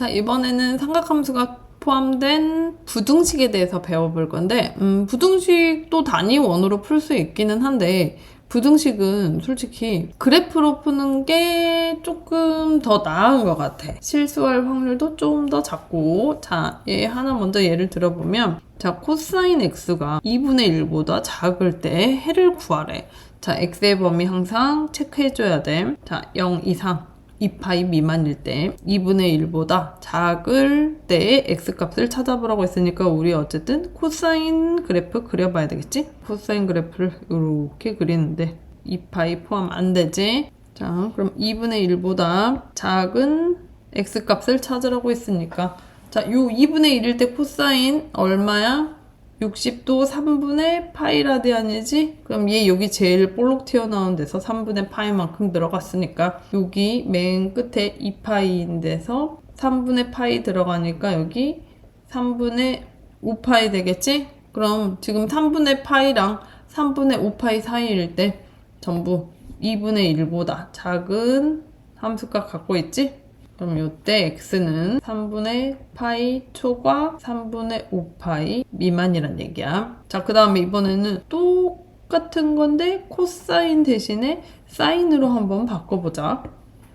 자, 이번에는 삼각함수가 포함된 부등식에 대해서 배워볼 건데, 음, 부등식도 단위 원으로 풀 수 있기는 한데, 부등식은 솔직히 그래프로 푸는 게 조금 더 나은 것 같아. 실수할 확률도 좀 더 작고, 자, 얘 하나 먼저 예를 들어보면, 자, 코사인 x가 2분의 1보다 작을 때 해를 구하래. 자, x의 범위 항상 체크해줘야 돼. 자, 0 이상. 2파이 미만일 때 2분의 1보다 작을 때의 x값을 찾아보라고 했으니까 우리 어쨌든 코사인 그래프 그려봐야 되겠지? 코사인 그래프를 이렇게 그리는데 2파이 포함 안 되지? 자 그럼 2분의 1보다 작은 x값을 찾으라고 했으니까 자, 요 2분의 1일 때 코사인 얼마야? 60도 3분의 파이 라디안이지? 그럼 얘 여기 제일 볼록 튀어나온 데서 3분의 파이만큼 들어갔으니까 여기 맨 끝에 2파이인 데서 3분의 파이 들어가니까 여기 3분의 5파이 되겠지? 그럼 지금 3분의 파이랑 3분의 5파이 사이일 때 전부 2분의 1보다 작은 함수값 갖고 있지? 그럼 이때 x는 3분의 파이 초과 3분의 5파이 미만이란 얘기야. 자, 그 다음에 이번에는 똑같은 건데 코사인 대신에 사인으로 한번 바꿔보자.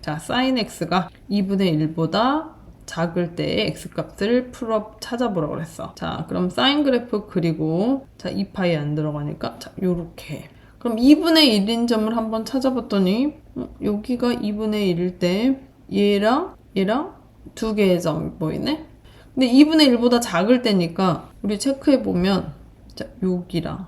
자, 사인 x가 2분의 1보다 작을 때의 x값을 풀어 찾아보라고 그랬어. 자, 그럼 사인 그래프 그리고 자, 2파이 안 들어가니까 자, 요렇게. 그럼 2분의 1인 점을 한번 찾아봤더니 어, 여기가 2분의 1일 때 얘랑 얘랑 두 개의 점이 보이네? 근데 2분의 1보다 작을 때니까 우리 체크해 보면 자, 여기랑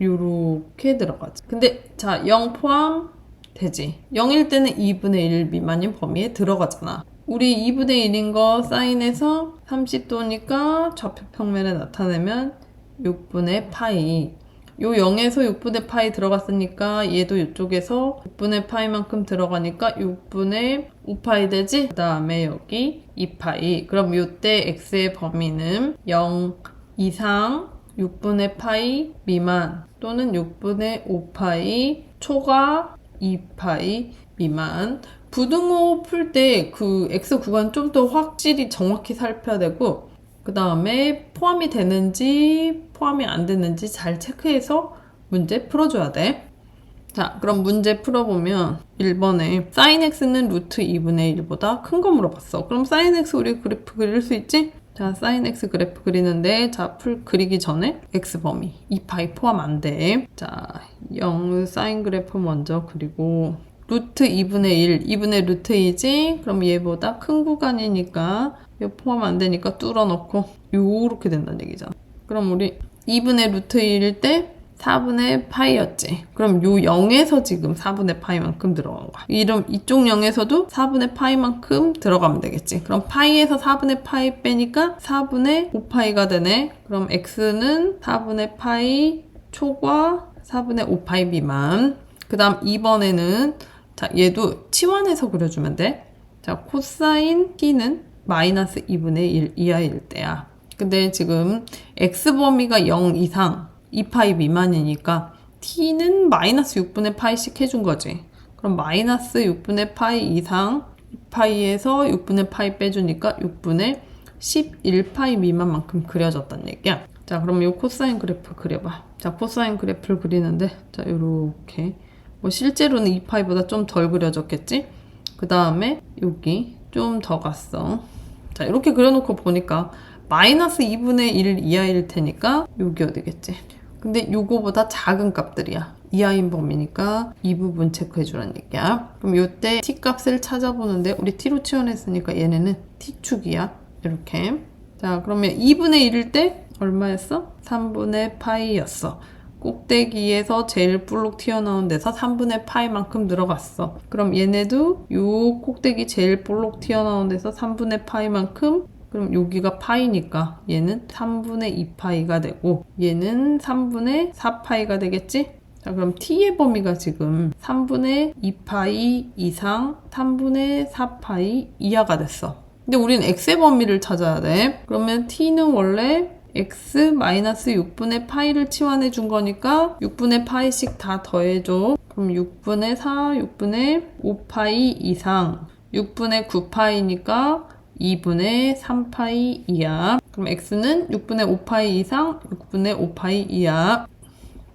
요렇게 들어가지. 근데 자, 0 포함 되지. 0일 때는 2분의 1 미만인 범위에 들어가잖아. 우리 2분의 1인 거 사인해서 30도니까 좌표 평면에 나타내면 6분의 파이 요 0에서 6분의 파이 들어갔으니까 얘도 이쪽에서 6분의 파이만큼 들어가니까 6분의 5파이 되지? 그 다음에 여기 2파이 그럼 요때 x의 범위는 0 이상 6분의 파이 미만 또는 6분의 5파이 초과 2파이 미만 부등호 풀 때 그 x 구간 좀 더 확실히 정확히 살펴야 되고 그 다음에 포함이 되는지 포함이 안 되는지 잘 체크해서 문제 풀어줘야 돼. 자, 그럼 문제 풀어보면 1번에 sin x는 루트 2분의 1보다 큰 거 물어봤어. 그럼 sin x 우리 그래프 그릴 수 있지? 자, sin x 그래프 그리는데 자, 풀 그리기 전에 x 범위 2파이 포함 안 돼. 자, 0 sin 그래프 먼저 그리고 루트 2분의 1, 2분의 루트 2지? 그럼 얘보다 큰 구간이니까 이 포함 안 되니까 뚫어놓고 요렇게 된다는 얘기잖아. 그럼 우리 2분의 루트 1일 때 4분의 파이였지. 그럼 요 0에서 지금 4분의 파이만큼 들어간 거야. 이름 이쪽 0에서도 4분의 파이만큼 들어가면 되겠지. 그럼 파이에서 4분의 파이 빼니까 4분의 5파이가 되네. 그럼 x는 4분의 파이 초과 4분의 5파이 미만. 그 다음 2번에는 자 얘도 치환해서 그려주면 돼. 자 코사인 t는 마이너스 2분의 1 이하일 때야. 근데 지금 x 범위가 0 이상 2파이 미만이니까 t는 마이너스 6분의 파이씩 해준 거지. 그럼 마이너스 6분의 파이 이상 2파이에서 6분의 파이 빼주니까 6분의 11파이 미만만큼 그려졌단 얘기야. 자, 그럼 이 코사인 그래프 그려봐. 자, 코사인 그래프를 그리는데, 자, 요렇게. 뭐 실제로는 2파이보다 좀 덜 그려졌겠지? 그 다음에 여기 좀 더 갔어. 자, 이렇게 그려놓고 보니까 마이너스 2분의 1 이하일 테니까 여기 어디겠지? 근데 요거보다 작은 값들이야. 이하인 범위니까 이 부분 체크해주라는 얘기야. 그럼 요때 t 값을 찾아보는데 우리 t로 치환했으니까 얘네는 t축이야. 이렇게. 자, 그러면 2분의 1일 때 얼마였어? 3분의 파이였어. 꼭대기에서 제일 볼록 튀어나온 데서 3분의 파이만큼 들어갔어. 그럼 얘네도 요 꼭대기 제일 볼록 튀어나온 데서 3분의 파이만큼 그럼 여기가 파이니까 얘는 3분의 2파이가 되고 얘는 3분의 4파이가 되겠지? 자 그럼 t의 범위가 지금 3분의 2파이 이상 3분의 4파이 이하가 됐어. 근데 우리는 x의 범위를 찾아야 돼. 그러면 t는 원래 x-6분의 파이를 치환해 준 거니까 6분의 파이씩 다 더해줘. 그럼 6분의 4, 6분의 5파이 이상 6분의 9파이니까 2분의 3파이 이하. 그럼 x는 6분의 5파이 이상 6분의 5파이 이하.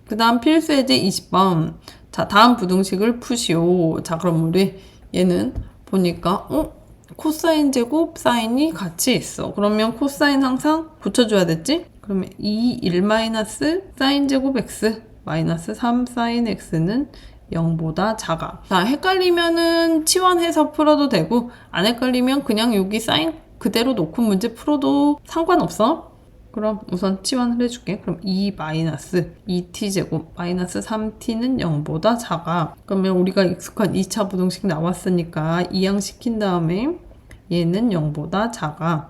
그 다음 필수 예제 20번. 자, 다음 부등식을 푸시오. 자, 그럼 우리 얘는 보니까, 어? 코사인 제곱, 사인이 같이 있어. 그러면 코사인 항상 붙여줘야 됐지? 그러면 2, 1 마이너스 사인 제곱 x 마이너스 3 사인 x는 0보다 작아. 자, 헷갈리면은 치환해서 풀어도 되고, 안 헷갈리면 그냥 여기 사인 그대로 놓고 문제 풀어도 상관없어. 그럼 우선 치환을 해줄게. 그럼 2 마이너스 2t제곱 마이너스 3t는 0보다 작아. 그러면 우리가 익숙한 2차 부등식 나왔으니까 이항시킨 다음에 얘는 0보다 작아.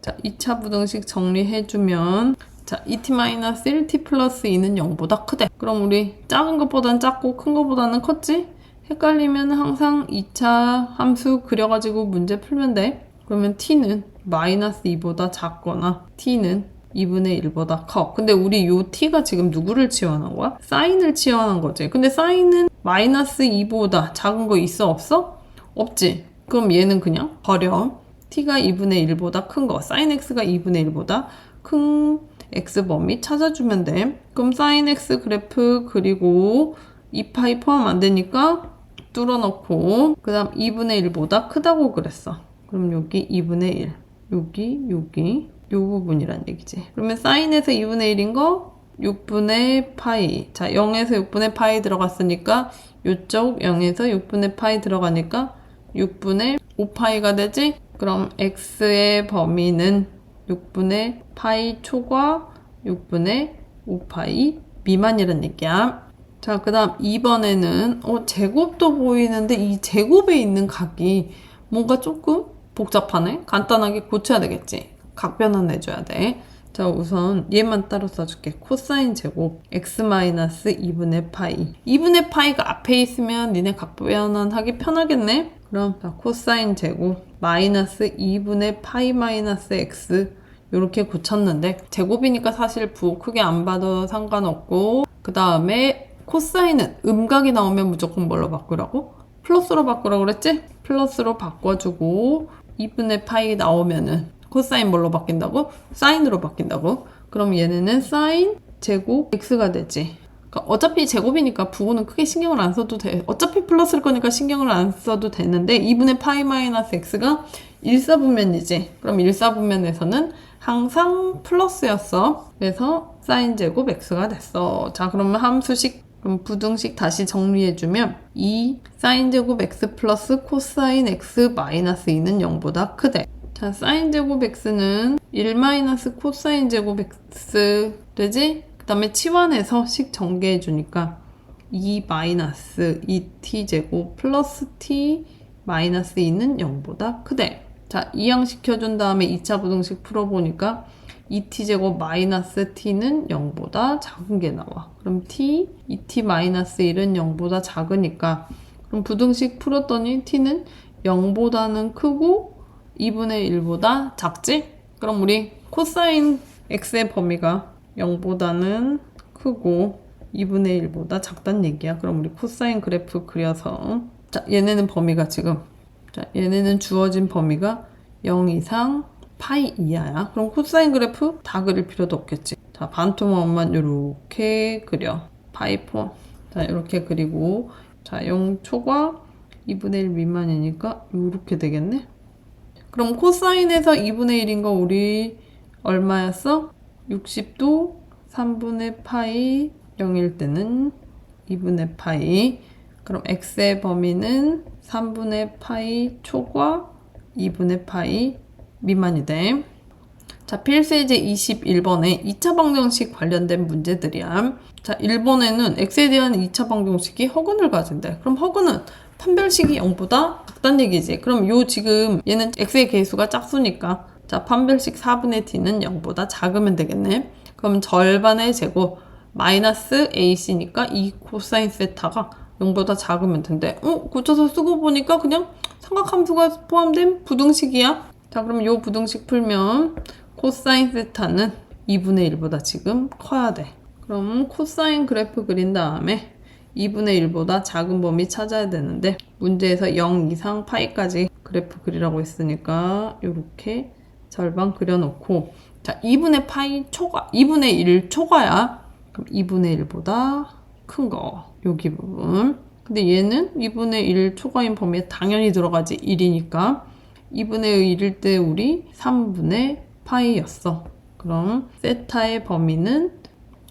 자, 2차 부등식 정리해주면 자, 2t 마이너스 1t 플러스 2는 0보다 크대. 그럼 우리 작은 것보단 작고 큰 것보다는 컸지? 헷갈리면 항상 2차 함수 그려가지고 문제 풀면 돼. 그러면 t는 마이너스 2보다 작거나 t는 2분의 1보다 커. 근데 우리 요 t가 지금 누구를 치환한 거야? 사인을 치환한 거지. 근데 사인은 마이너스 2보다 작은 거 있어 없어? 없지. 그럼 얘는 그냥 버려. t가 2분의 1보다 큰 거. 사인 x가 2분의 1보다 큰 x 범위 찾아주면 돼. 그럼 사인 x 그래프 그리고 2파이 포함 안 되니까 뚫어놓고 그 다음 2분의 1보다 크다고 그랬어. 그럼 여기 2분의 1. 여기 여기 요 부분이란 얘기지. 그러면 사인에서 2분의 1인 거 6분의 파이. 자, 0에서 6분의 파이 들어갔으니까 요쪽 0에서 6분의 파이 들어가니까 6분의 5파이가 되지? 그럼 x의 범위는 6분의 파이 초과 6분의 5파이 미만이란 얘기야. 자, 그 다음 2번에는 어, 제곱도 보이는데 이 제곱에 있는 각이 뭔가 조금 복잡하네? 간단하게 고쳐야 되겠지? 각 변환 해줘야 돼. 자, 우선 얘만 따로 써줄게. 코사인 제곱 x-2분의 파이. 2분의 파이가 앞에 있으면 니네 각 변환하기 편하겠네? 그럼 자, 코사인 제곱 마이너스 2분의 파이 마이너스 x 이렇게 고쳤는데 제곱이니까 사실 부호 크게 안 봐도 상관없고 그 다음에 코사인은 음각이 나오면 무조건 뭘로 바꾸라고? 플러스로 바꾸라고 그랬지? 플러스로 바꿔주고 2분의 파이 나오면은 코사인 뭘로 바뀐다고? 사인으로 바뀐다고? 그럼 얘네는 사인 제곱 x가 되지. 그러니까 어차피 제곱이니까 부호는 크게 신경을 안 써도 돼. 어차피 플러스일 거니까 신경을 안 써도 되는데 2분의 파이 마이너스 x가 1사분면이지. 그럼 1사분면에서는 항상 플러스였어. 그래서 사인 제곱 x가 됐어. 자, 그러면 함수식 그럼 부등식 다시 정리해주면 2 사인 제곱 x 플러스 코사인 x 마이너스 2는 0보다 크대. 자, 사인 제곱 x는 1 마이너스 코사인 제곱 x 되지? 그 다음에 치환해서 식 전개해 주니까 2 마이너스 2t 제곱 플러스 t 마이너스 2는 0보다 크대. 자, 이항시켜준 다음에 2차 부등식 풀어보니까 2t제곱 마이너스 t는 0보다 작은 게 나와. 그럼 t, 2t 마이너스 1은 0보다 작으니까 그럼 부등식 풀었더니 t는 0보다는 크고 2분의 1보다 작지? 그럼 우리 코사인 x의 범위가 0보다는 크고 2분의 1보다 작단 얘기야. 그럼 우리 코사인 그래프 그려서 자, 얘네는 범위가 지금 자, 얘네는 주어진 범위가 0 이상 파이 이하야. 그럼 코사인 그래프 다 그릴 필요도 없겠지. 자, 반토막만 이렇게 그려. 파이 폼. 자, 이렇게 그리고 자, 0 초과 2분의 1 미만이니까 이렇게 되겠네. 그럼 코사인에서 2분의 1인 거 우리 얼마였어? 60도 3분의 파이 0일 때는 2분의 파이. 그럼 x의 범위는 3분의 파이 초과 2분의 파이 미만이 돼. 자, 필수예제 21번에 2차 방정식 관련된 문제들이야. 자, 1번에는 x에 대한 2차 방정식이 허근을 가진대. 그럼 허근은 판별식이 0보다 작단 얘기지. 그럼 요 지금 얘는 x의 개수가 짝수니까 자, 판별식 4분의 t는 0보다 작으면 되겠네. 그럼 절반의 제곱 마이너스 ac니까 이 코사인 세타가 0보다 작으면 된대. 어? 고쳐서 쓰고 보니까 그냥 삼각함수가 포함된 부등식이야. 자, 그럼 요 부등식 풀면 코사인 세타는 2분의 1보다 지금 커야 돼. 그럼 코사인 그래프 그린 다음에 2분의 1보다 작은 범위 찾아야 되는데 문제에서 0 이상 파이까지 그래프 그리라고 했으니까 이렇게 절반 그려놓고 자 2분의 파이 초과 2분의 1 초과야. 그럼 2분의 1보다 큰 거 여기 부분. 근데 얘는 2분의 1 초과인 범위에 당연히 들어가지 1이니까 2분의 1일 때 우리 3분의 파이였어. 그럼 세타의 범위는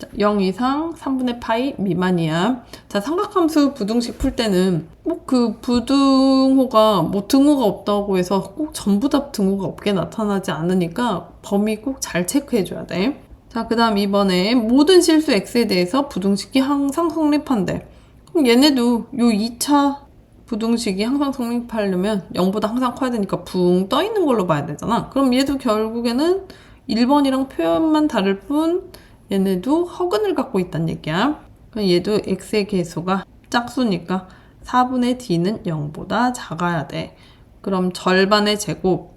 자, 0 이상 3분의 파이 미만이야. 자, 삼각함수 부등식 풀 때는 뭐그 부등호가 뭐 등호가 없다고 해서 꼭 전부 다 등호가 없게 나타나지 않으니까 범위 꼭 잘 체크해 줘야 돼. 자, 그 다음 이번에 모든 실수 x에 대해서 부등식이 항상 성립한대. 그럼 얘네도 요 2차 부등식이 항상 성립하려면 0보다 항상 커야 되니까 붕 떠 있는 걸로 봐야 되잖아. 그럼 얘도 결국에는 1번이랑 표현만 다를 뿐 얘네도 허근을 갖고 있다는 얘기야. 얘도 x의 계수가 짝수니까 4분의 d는 0보다 작아야 돼. 그럼 절반의 제곱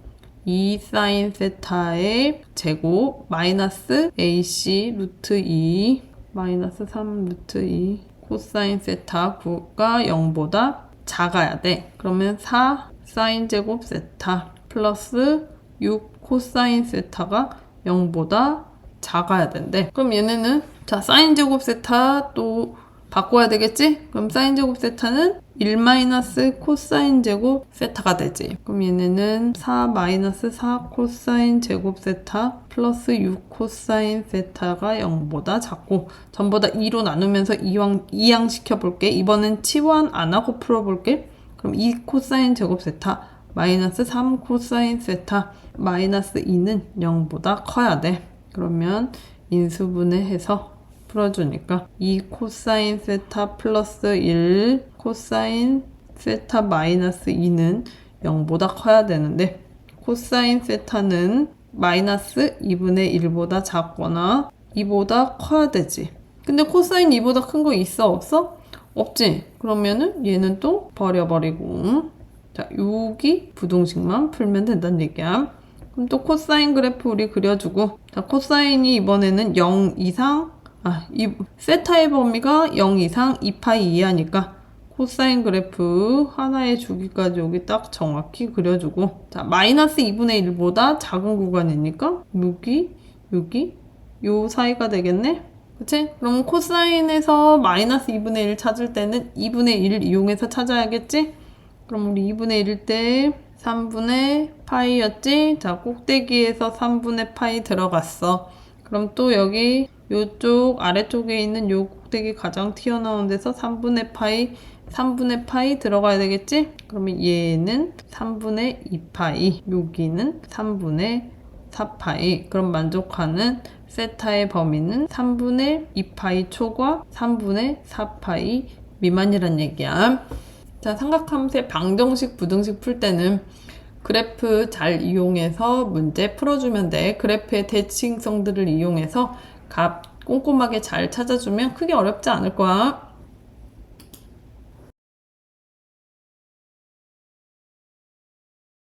2 사인 세타의 제곱 마이너스 ac 루트 2 마이너스 3 루트 2 코사인 세타 9가 0보다 작아야 돼. 그러면 4 사인 제곱 세타 플러스 6 코사인 세타가 0보다 작아야 된대. 그럼 얘네는 자 사인 제곱 세타 또 바꿔야 되겠지? 그럼 사인 제곱 세타는 1 마이너스 코사인 제곱 세타가 되지. 그럼 얘네는 4 마이너스 4 코사인 제곱 세타 플러스 6 코사인 세타가 0보다 작고 전부 다 2로 나누면서 이왕, 이항시켜 볼게. 이번엔 치환 안 하고 풀어볼게. 그럼 2 코사인 제곱 세타 마이너스 3 코사인 세타 마이너스 2는 0보다 커야 돼. 그러면 인수분해 해서 풀어주니까 2 코사인 세타 플러스 1 코사인 세타 마이너스 2는 0보다 커야 되는데 코사인 세타는 마이너스 2분의 1보다 작거나 2보다 커야 되지. 근데 코사인 2보다 큰 거 있어 없어? 없지. 그러면은 얘는 또 버려버리고 자 여기 부등식만 풀면 된다는 얘기야. 그럼 또 코사인 그래프 우리 그려주고 자 코사인이 이번에는 0 이상 아, 이 세타의 범위가 0 이상 2파이 이하니까 코사인 그래프 하나의 주기까지 여기 딱 정확히 그려주고 자 마이너스 2분의 1보다 작은 구간이니까 여기 여기 요 사이가 되겠네 그치? 그럼 코사인에서 마이너스 2분의 1 찾을 때는 2분의 1 이용해서 찾아야겠지? 그럼 우리 2분의 1일 때 3분의 파이였지? 자, 꼭대기에서 3분의 파이 들어갔어. 그럼 또 여기 요쪽 아래쪽에 있는 요 꼭대기 가장 튀어나온 데서 3분의 파이, 3분의 파이 들어가야 되겠지? 그러면 얘는 3분의 2파이, 여기는 3분의 4파이. 그럼 만족하는 세타의 범위는 3분의 2파이 초과 3분의 4파이 미만이란 얘기야. 자, 삼각함수의 방정식, 부등식 풀 때는 그래프 잘 이용해서 문제 풀어주면 돼. 그래프의 대칭성들을 이용해서 값 꼼꼼하게 잘 찾아주면 크게 어렵지 않을 거야.